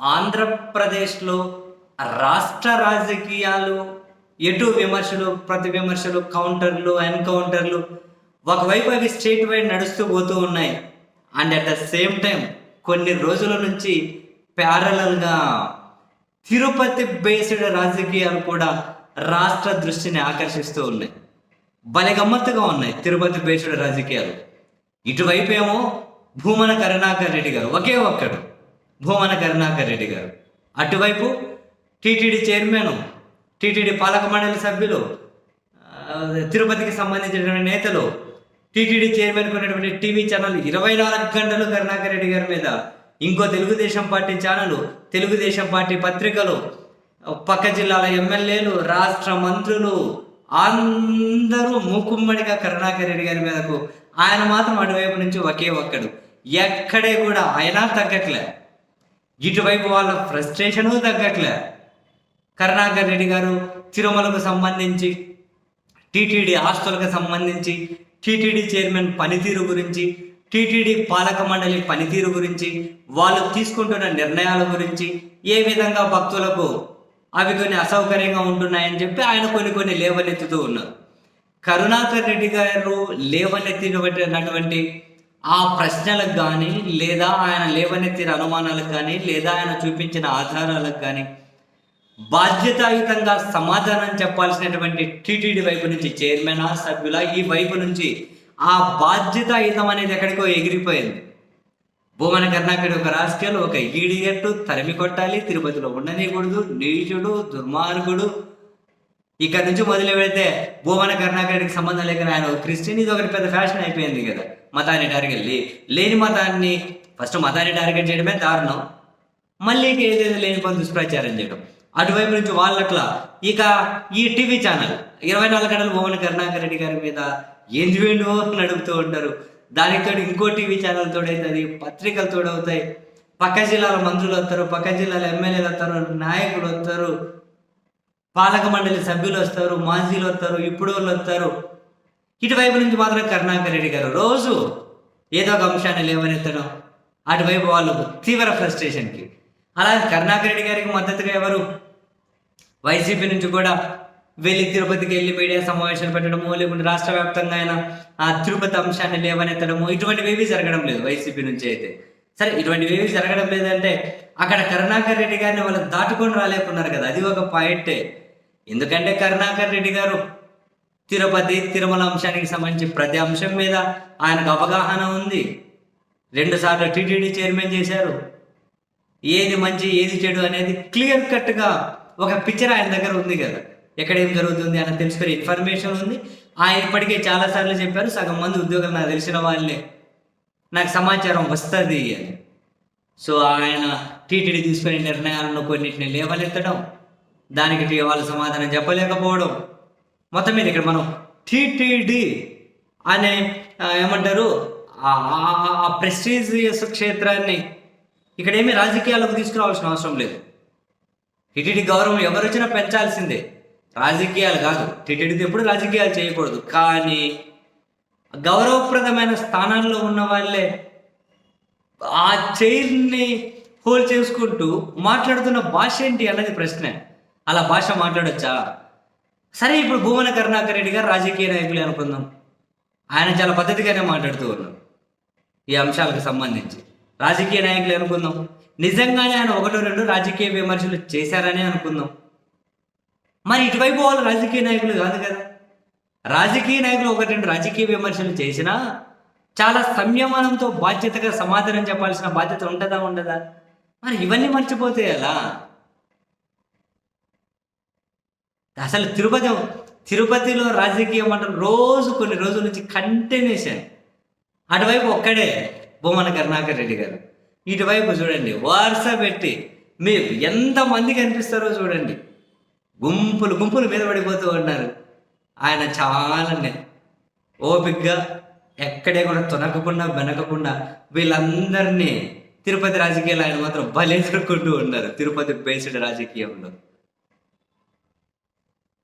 ఆంధ్రప్రదేశ్లో రాష్ట్ర రాజకీయాలు ఎటు విమర్శలు ప్రతి విమర్శలు కౌంటర్లు ఎన్కౌంటర్లు ఒకవైపు అవి స్టేట్ వైడ్ నడుస్తూ పోతూ ఉన్నాయి. And at the same time కొన్ని రోజుల నుంచి ప్యారలల్గా తిరుపతి బేస్డ్ రాజకీయాలు కూడా రాష్ట్ర దృష్టిని ఆకర్షిస్తూ ఉన్నాయి. భలే గమ్మత్తుగా ఉన్నాయి తిరుపతి బేస్డ్ రాజకీయాలు. ఇటువైపేమో భూమన కరుణాకర్ రెడ్డి గారు ఒకే ఒక్కడు. భూమన కరుణాకర్ రెడ్డి గారు. అటువైపు టీటీడీ చైర్మన్ టీటీడీ పాలక మండలి సభ్యులు తిరుపతికి సంబంధించినటువంటి నేతలు టీటీడీ చైర్మన్ ఉన్నటువంటి టీవీ ఛానల్ ఇరవై నాలుగు గంటలు కరుణాకర్ రెడ్డి గారి మీద ఇంకో Telugu Desam party channel Telugu Desam party పత్రికలు పక్క జిల్లాల ఎమ్మెల్యేలు రాష్ట్ర మంత్రులు అందరూ మూకుమ్మడిగా కరుణాకర్ రెడ్డి గారి మీదకు ఆయన మాత్రం అటువైపు నుంచి ఒకే ఒక్కడు. ఎక్కడే కూడా అయినా తగ్గట్లే. ఇటువైపు వాళ్ళ ఫ్రస్ట్రేషను తగ్గట్లే. కరుణాకర్ రెడ్డి గారు తిరుమలకు సంబంధించి టీటీడీ ఆస్తులకు సంబంధించి టీటీడీ చైర్మన్ పనితీరు గురించి టీటీడీ పాలక మండలి పనితీరు గురించి వాళ్ళు తీసుకుంటున్న నిర్ణయాల గురించి ఏ విధంగా భక్తులకు అవి కొన్ని అసౌకర్యంగా ఉంటున్నాయని చెప్పి ఆయన కొన్ని కొన్ని లేవనెత్తుతూ ఉన్నారు. కరుణాకర్ రెడ్డి గారు లేవనెత్తినటువంటి ఆ ప్రశ్నలకు కానీ లేదా ఆయన లేవనెత్తిన అనుమానాలకు కానీ లేదా ఆయన చూపించిన ఆధారాలకు కానీ బాధ్యతాయుతంగా సమాధానం చెప్పాల్సినటువంటి టీటీడీ వైపు నుంచి చైర్మన్ సభ్యుల ఈ వైపు నుంచి ఆ బాధ్యతాయుతం అనేది ఎక్కడికో ఎగిరిపోయింది. భూమన కర్ణాకడి ఒక రాజకీయాలు ఒక ఈడియట్టు తరిమి కొట్టాలి తిరుపతిలో ఉండనీయకూడదు నీచుడు దుర్మార్గుడు ఇక్కడ నుంచి మొదలు పెడితే భూమన కర్ణాకర్కి సంబంధం లేకుండా ఆయన క్రిస్టియన్ ఇది ఒకటి పెద్ద ఫ్యాషన్ అయిపోయింది కదా. మతాన్ని టార్గెట్ లేని మతాన్ని ఫస్ట్ మతాన్ని టార్గెట్ చేయడమే దారుణం. మళ్ళీ ఏదైతే లేని పని దుష్ప్రచారం చేయడం. అటువైపు నుంచి వాళ్ళట్లా ఇక ఈ టీవీ ఛానల్ ఇరవై నాలుగు గంటలు భువన కరుణాకర్ రెడ్డి గారి మీద ఏంది వేణు నడుపుతూ ఉంటారు. దానికి తోడు ఇంకో టీవీ ఛానల్ తోడవుతుంది పత్రికలు తోడవుతాయి. పక్క జిల్లాల మంత్రులు వస్తారు పక్క జిల్లాల ఎమ్మెల్యేలు వస్తారు నాయకులు వస్తారు. పాలక మండలి సభ్యులు వస్తారు మాజీలు వస్తారు ఇప్పుడు వాళ్ళు వస్తారు ఇటువైపు నుంచి మాత్రం కరుణాకర్ రెడ్డి గారు రోజు ఏదో ఒక అంశాన్ని లేవనెత్తడం అటువైపు వాళ్ళు తీవ్ర ఫ్రస్ట్రేషన్కి. అలాగే కరుణాకర్ రెడ్డి గారికి మద్దతుగా ఎవరు? వైసీపీ నుంచి కూడా వెళ్ళి తిరుపతికి వెళ్ళి మీడియా సమావేశాలు పెట్టడము లేకుంటే రాష్ట్ర వ్యాప్తంగా అయినా ఆ తిరుపతి అంశాన్ని లేవనెత్తడము ఇటువంటివి ఏవి జరగడం లేదు వైసీపీ నుంచి అయితే. సరే ఇటువంటివి జరగడం లేదంటే అక్కడ కరుణాకర్ రెడ్డి గారిని వాళ్ళు దాటుకొని రాలేకున్నారు కదా. అది ఒక పాయింటే. ఎందుకంటే కరుణాకర్ రెడ్డి గారు తిరుపతి తిరుమల అంశానికి సంబంధించి ప్రతి అంశం మీద ఆయనకు అవగాహన ఉంది. రెండుసార్లు టీటీడీ చైర్మన్ చేశారు. ఏది మంచి ఏది చెడు అనేది క్లియర్ కట్గా ఒక పిక్చర్ ఆయన దగ్గర ఉంది కదా. ఎక్కడ ఏం జరుగుతుంది అని తెలుసుకునే ఇన్ఫర్మేషన్ ఉంది. ఆయన ఇప్పటికే చాలా సార్లు చెప్పారు సగం మంది ఉద్యోగులు నాకు తెలిసిన వాళ్ళే. నాకు సమాచారం వస్తుంది అని. సో ఆయన టీటీడీ తీసుకునే నిర్ణయాలను కొన్నిటిని లేవలెత్తడం దానికి టీ- వాళ్ళు సమాధానం చెప్పలేకపోవడం. మొత్తం మీద ఇక్కడ మనం టిటిడి అనే ఆ, ఏమంటారు? ఆ ప్రెస్టీజియస్ క్షేత్రాన్ని ఇక్కడ ఏమీ రాజకీయాలకు తీసుకురావాల్సిన అవసరం లేదు. టిటిడి గౌరవం ఎవరు వచ్చినా పెంచాల్సిందే. రాజకీయాలు కాదు. టీటీడీతో ఎప్పుడు రాజకీయాలు చేయకూడదు. కానీ గౌరవప్రదమైన స్థానాల్లో ఉన్న వాళ్ళే ఆ చైర్ని హోల్ చేసుకుంటూ మాట్లాడుతున్న భాష ఏంటి అన్నది ప్రశ్నే. అలా భాష మాట్లాడొచ్చా? సరే ఇప్పుడు భూమన కరుణాకర్ రెడ్డి గారు రాజకీయ నాయకులే అనుకుందాం. ఆయన చాలా పద్ధతిగానే మాట్లాడుతూ ఉన్నారు. ఈ అంశాలకు సంబంధించి. రాజకీయ నాయకులు అనుకుందాం. నిజంగానే ఆయన ఒకటో రెండు రాజకీయ విమర్శలు చేశారనే అనుకుందాం. మరి ఇటువైపు వాళ్ళు రాజకీయ నాయకులు కాదు కదా. రాజకీయ నాయకులు ఒకటి రెండు రాజకీయ విమర్శలు చేసినా చాలా సంయమనంతో బాధ్యతగా సమాధానం చెప్పాల్సిన బాధ్యత ఉంటుందా ఉండదా? మరి ఇవన్నీ మర్చిపోతే ఎలా? అసలు తిరుపతి తిరుపతిలో రాజకీయం అంటే రోజు కొన్ని రోజుల నుంచి కంటిన్యూషన్ అటువైపు ఒక్కడే బొమ్మన కరుణాకర్ రెడ్డి గారు. ఇటువైపు చూడండి వరుస పెట్టి మీరు ఎంతమంది కనిపిస్తారో చూడండి. గుంపులు గుంపులు మీద పడిపోతూ ఉన్నారు. ఆయన చాలా ఓపిక్గా ఎక్కడే కూడా తొనకకుండా వెనకకుండా వీళ్ళందరినీ తిరుపతి రాజకీయాలు ఆయన మాత్రం భలే ఎదుర్కొంటూ ఉన్నారు. తిరుపతి బేసిడ్ రాజకీయంలో.